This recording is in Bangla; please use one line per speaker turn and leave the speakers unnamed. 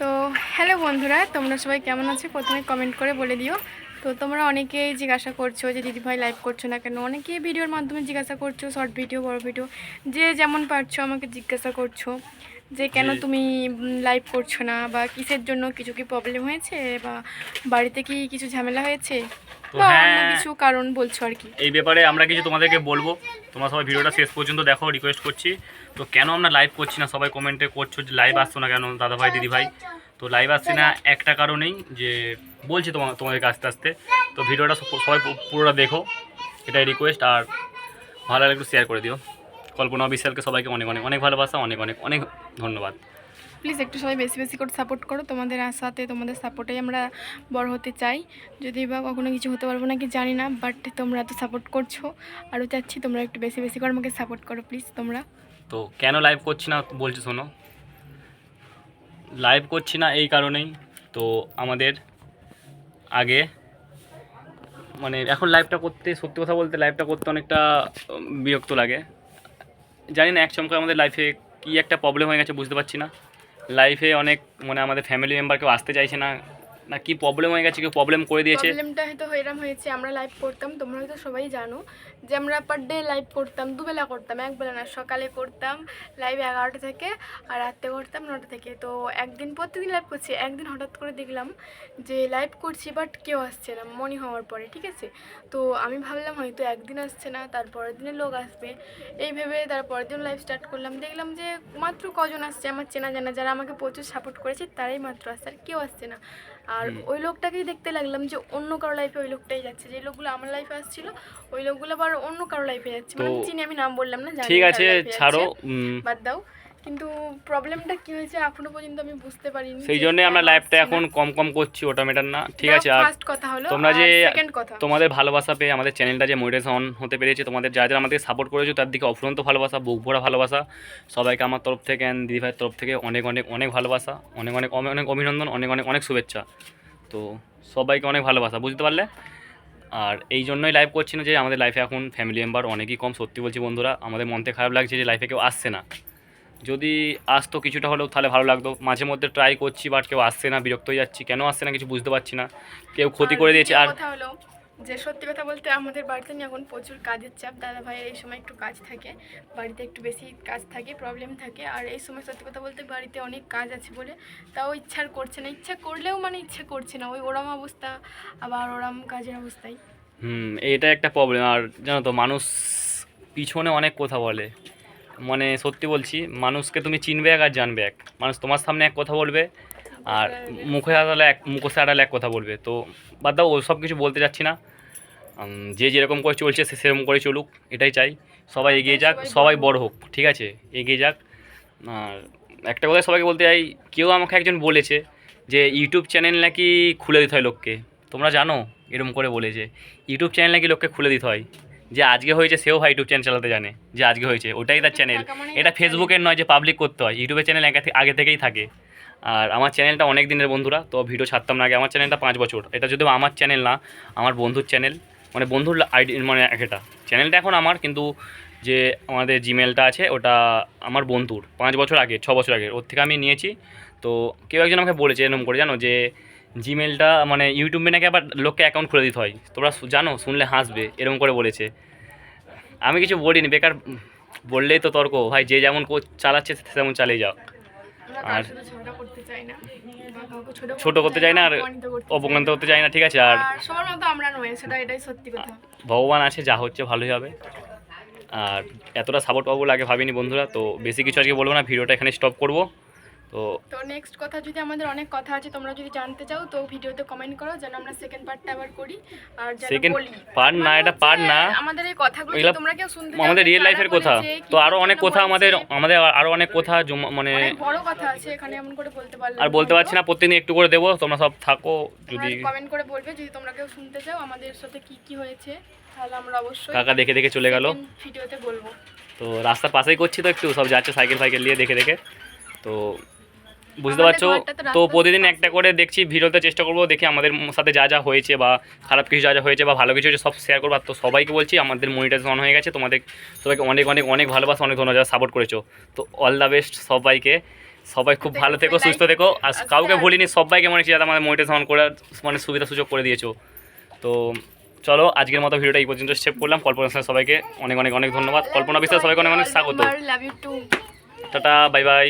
তো হ্যালো বন্ধুরা, তোমরা সবাই কেমন আছো? প্রথমে কমেন্ট করে বলে দিও। তো তোমরা অনেকেই জিজ্ঞাসা করছ যে, দিদিভাই লাইভ করছ না কেন? অনেকেই ভিডিওর মাধ্যমে জিজ্ঞাসা করছ শর্ট ভিডিও বড় ভিডিও যে যেমন পারছ আমাকে জিজ্ঞাসা করছ। যে কেন তুমি লাইভ করছ না বা কিসের জন্য কিছু কি প্রবলেম হয়েছে বা বাড়িতে কি কিছু ঝামেলা হয়েছে? বা অন্য
হ্যাঁ।
কিছু কারণ বলছো আর কি?
এই ব্যাপারে আমরা কিছু তোমাদেরকে বলব। তোমরা সবাই ভিডিওটা শেষ পর্যন্ত দেখো রিকোয়েস্ট করছি। তো কেন আমরা লাইভ করছি না? সবাই কমেন্টে করছ যে লাইভ আসছো না কেন দাদা ভাই দিদি ভাই তো লাইভ আসছি না একটা কারণেই যে বলছি তোমার তোমাদেরকে আস্তে আস্তে। তো ভিডিওটা সবাই পুরোটা দেখো। এটাই রিকোয়েস্ট আর ভালো লাগলে একটু শেয়ার করে দিও। কল্পনা বিশালকে সবাইকে অনেক অনেক অনেক ভালোবাসা অনেক অনেক অনেক ধন্যবাদ।
প্লিজ একটু সবাই বেশি বেশি করে সাপোর্ট করো। তোমাদের আশাতে তোমাদের সাপোর্টেই আমরা বড় হতে চাই। যদি বা কখনো কিছু হতে পারব না কি জানি না বাট তোমরা তো সাপোর্ট করছ। আরও চাচ্ছি তোমরা একটু বেশি বেশি করে আমাকে সাপোর্ট করো প্লিজ তোমরা।
তো কেন লাইভ করছি না বলছি শোনো। লাইভ করছি না এই কারণেই। তো আমাদের আগে মানে এখন লাইভটা করতে সত্যি কথা বলতে লাইভটা করতে অনেকটা বিরক্ত লাগে। জানি না, এক চমকে আমাদের লাইফে কী একটা প্রবলেম হয়ে গেছে বুঝতে পারছি না। লাইফে অনেক মানে আমাদের ফ্যামিলি মেম্বার কেউ আসতে চাইছে না। না, কি প্রবলেম হয়ে গেছে, কেউ প্রবলেম করে দিয়েছে?
প্রবলেমটা হয়তো এরম হয়েছে, আমরা লাইভ করতাম, তোমরা হয়তো সবাই জানো যে আমরা পার ডে লাইভ করতাম, দুবেলা করতাম, একবেলা না, সকালে করতাম লাইভ এগারোটা থেকে আর রাত্রে করতাম নটা থেকে। তো একদিন প্রত্যেকদিন লাইভ করছি, একদিন হঠাৎ করে দেখলাম যে লাইভ করছি বাট কেউ আসছে না, মনি হওয়ার পরে, ঠিক আছে? তো আমি ভাবলাম হয়তো একদিন আসছে না তারপরের দিনে লোক আসবে। এই ভেবে তারপরের দিন লাইভ স্টার্ট করলাম, দেখলাম যে মাত্র কজন আসছে, আমার চেনা জানা যারা আমাকে প্রচুর সাপোর্ট করেছে, তারাই মাত্র আসছে, আর কেউ আসছে না। আর ওই লোকটাকেই দেখতে লাগলাম যে অন্য কারও লাইফে ওই লোকটাই যাচ্ছে। যে লোকগুলো আমার লাইফে আসছিল ওই লোকগুলো আবার অন্য কারও লাইফে যাচ্ছে। মানে চিনি আমি নাম বললাম না জানি
ঠিক আছে ছাড়ো
বাদ দাও। কিন্তু প্রবলেমটা কি হয়েছে এখনও পর্যন্ত আমি বুঝতে পারিনি
সেই জন্যই আমরা লাইভটা এখন কম কম করছি ওটা মেটার না। ঠিক আছে আর
কথা হলো
তোমরা যে তোমাদের ভালোবাসা পেয়ে আমাদের চ্যানেলটা যে মনিটাইজেশন হতে পেরেছে তোমাদের যারা যারা আমাদের সাপোর্ট করেছ তার দিকে অফুরন্ত ভালোবাসা বুক ভরা ভালোবাসা। সবাইকে আমার তরফ থেকে অ্যান্ড দিদিভাইয়ের তরফ থেকে অনেক অনেক অনেক ভালোবাসা অনেক অনেক অনেক অনেক অভিনন্দন অনেক অনেক অনেক শুভেচ্ছা। তো সবাইকে অনেক ভালোবাসা বুঝতে পারলে? আর এই জন্যই লাইভ করছি না যে আমাদের লাইফে এখন ফ্যামিলি মেম্বার অনেকই কম সত্যি বলছি বন্ধুরা আমাদের মন থেকে খারাপ লাগছে যে লাইফে কেউ আসছে না। যদি আসতো কিছুটা হলেও তাহলে ভালো লাগতো। মাঝে মধ্যে ট্রাই করছি বাট কেউ আসছে না বিরক্ত হয়ে যাচ্ছি। কেন আসছে না কিছু বুঝতে পারছি না। কেউ ক্ষতি করে দিয়েছে আর
কথা হলো যে সত্যি কথা বলতে আমাদের বাড়িতে নিয়ে এখন প্রচুর কাজের চাপ। দাদা ভাইয়ের এই সময় একটু কাজ থাকে বাড়িতে একটু বেশি কাজ থাকে প্রবলেম থাকে। আর এই সময় সত্যি কথা বলতে বাড়িতে অনেক কাজ আছে বলে তাও ইচ্ছার করছে না। ইচ্ছা করলেও মানে ইচ্ছা করছে না। ওই ওরম অবস্থা আবার ওরম কাজের অবস্থায়।
হুম এটা একটা প্রবলেম আর জানো তো মানুষ পিছনে অনেক কথা বলে। মানে সত্যি বলছি, মানুষকে তুমি চিনবে এক আর জানবে এক। মানুষ তোমার সামনে এক কথা বলবে আর মুখে আড়ালে এক, মুখোশে আড়ালে এক কথা বলবে। তো বাদ দাও, ওসব কিছু বলতে যাচ্ছি না। যে যেরকম করে চলছে সে সেরকম করে চলুক, এটাই চাই। সবাই এগিয়ে যাক,
সবাই বড়
হোক, ঠিক আছে? এগিয়ে যাক। আর একটা কথা সবাইকে বলতে চাই, কেউ আমাকে একজন বলেছে যে, ইউটিউব চ্যানেল নাকি খুলে দিতে হয় লোককে। তোমরা জানো এরকম করে বলেছে। ইউটিউব চ্যানেল নাকি লোককে খুলে দিতে হয়? যে আজকে হয়েছে সেও ভাই ইউটিউব চ্যানেল চালাতে জানে যে আজকে হয়েছে। ওটাই তার চ্যানেল এটা ফেসবুকের নয় যে পাবলিক করতে হয়। ইউটিউবের চ্যানেল আগে থেকেই থাকে। আর আমার চ্যানেলটা অনেক দিনের বন্ধুরা তো ভিডিও ছাড়তাম না আগে। আমার চ্যানেলটা পাঁচ বছর। এটা যদিও আমার চ্যানেল না আমার বন্ধুর চ্যানেল মানে বন্ধুর আইডি মানে একটা। চ্যানেলটা এখন আমার কিন্তু যে আমাদের জিমেলটা আছে ওটা আমার বন্ধুর। পাঁচ বছর আগে ছ বছর আগে। ওর থেকে আমি নিয়েছি। তো কেউ একজন আমাকে বলেছে এরকম করে জানো? যে জিমেলটা মানে ইউটিউবে নাকি আবার লোককে অ্যাকাউন্ট খুলে দিতে হয়। তোমরা জানো শুনলে হাসবে এরকম করে বলেছে। আমি কিছু বলিনি বেকার বললেই তো তর্ক ভাই যে যেমন কো- চালাচ্ছে তেমন চালিয়ে যাও আর- ছোট করতে চাই না আর
অপমানিত করতে চাই না।
ঠিক আছে আর
আর সবার মতো আমরা নয় সেটা এটাই সত্যি কথা।
ভগবান আছে যা হচ্ছে ভালোই হবে। আর এতটা সাপোর্ট পাবো লাগে ভাবিনি বন্ধুরা তো বেশি কিছু আজকে বলব না ভিডিওটা এখানে স্টপ করব। তো
তো নেক্সট কথা যদি আমাদের অনেক কথা আছে তোমরা যদি জানতে চাও তো ভিডিওতে কমেন্ট করো যেন আমরা সেকেন্ড পার্টটা আবার করি আর যেন
Second
বলি।
part না,
মানে
এটা part না।
আমাদের এই কথাগুলো তোমরা কেউ শুনতে চাও
আমাদের রিয়েল লাইফের কথা। তো আরও অনেক কথা আমাদের আমাদের আরও অনেক কথা মানে
বড় কথা আছে এখানে এমন করে বলতে পারলাম
আর বলতে পারছি না প্রত্যেকদিন একটু করে দেবো তোমরা সব থাকো যদি
কমেন্ট করে বলবে যদি তোমরা কেউ শুনতে চাও আমাদের সাথে কি কি হয়েছে তাহলে আমরা অবশ্যই
কাকা দেখে দেখে চলে গেল।
ভিডিওতে বলব।
তো রাস্তার পাশেই করছি তো একটু সব যাচ্ছে সাইকেল ফাইকেল নিয়ে দেখে দেখে। তো বুঝতে পারছ?
তো
প্রতিদিন একটা করে দেখছি ভিডিওতে চেষ্টা করব দেখি আমাদের সাথে যা যা হয়েছে বা খারাপ কিছু যা যা হয়েছে বা ভালো কিছু হয়েছে সব শেয়ার করব। আর তো সবাইকে বলছি আমাদের মনিটাইজেশন অন হয়ে গেছে। তোমাদের সবাইকে অনেক অনেক অনেক ভালোবাসা অনেক ধন্যবাদ সাপোর্ট করেছ। তো অল দ্য বেস্ট সবাইকে। সবাই খুব ভালো থেকো সুস্থ থেকো। আর কাউকে ভুলিনি সবাইকে মনে হচ্ছে যাতে আমাদের মোটিভেশন করে মানে সুবিধা সুযোগ করে দিয়েছ। তো চলো আজকের মতো ভিডিওটা এই পর্যন্ত সেভ করলাম। কল্পনা সবাইকে অনেক অনেক অনেক ধন্যবাদ। কল্পনা বিশ্বাস সবাইকে অনেক অনেক স্বাগত। Tata bye bye